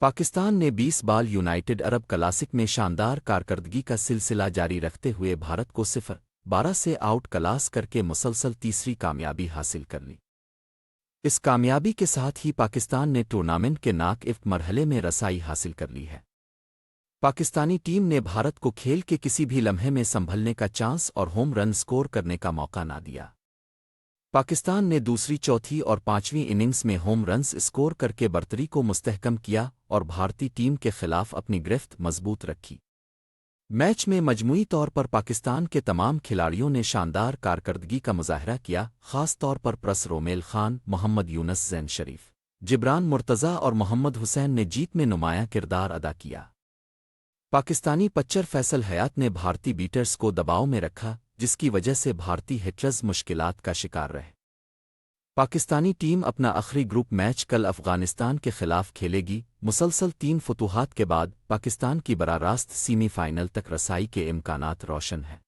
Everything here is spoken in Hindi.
पाकिस्तान ने 20 बाल यूनाइटेड अरब क्लासिक में शानदार कारकर्दगी का सिलसिला जारी रखते हुए भारत को सिफर, बारह से आउट क्लास करके मुसलसल तीसरी कामयाबी हासिल कर ली। इस कामयाबी के साथ ही पाकिस्तान ने टूर्नामेंट के नाक इफ्त मरहले में रसाई हासिल कर ली है। पाकिस्तानी टीम ने भारत को खेल के किसी भी लम्हे में संभलने का चांस और होम रन स्कोर करने का मौका ना दिया। पाकिस्तान ने दूसरी चौथी और पांचवीं इनिंग्स में होम रन्स स्कोर करके बर्तरी को मुस्तहकम किया और भारतीय टीम के खिलाफ अपनी गिरफ्त मज़बूत रखी। मैच में मजमुई तौर पर पाकिस्तान के तमाम खिलाड़ियों ने शानदार कारकर्दगी का मुजाहरा किया, खास तौर पर प्रस रोमेल खान, मोहम्मद यूनस जैन शरीफ। जिब्रान मुर्तज़ा और मोहम्मद हुसैन ने जीत में नुमाया किरदार अदा किया। पाकिस्तानी पच्चर फैसल हयात ने भारतीय बीटर्स को दबाव में रखा जिसकी वजह से भारतीय हिटर्स मुश्किलात का शिकार रहे। पाकिस्तानी टीम अपना आखिरी ग्रुप मैच कल अफ़गानिस्तान के खिलाफ खेलेगी। मुसलसल तीन फतूहत के बाद पाकिस्तान की बरा रास्त सेमीफाइनल तक रसाई के इम्कान रोशन हैं।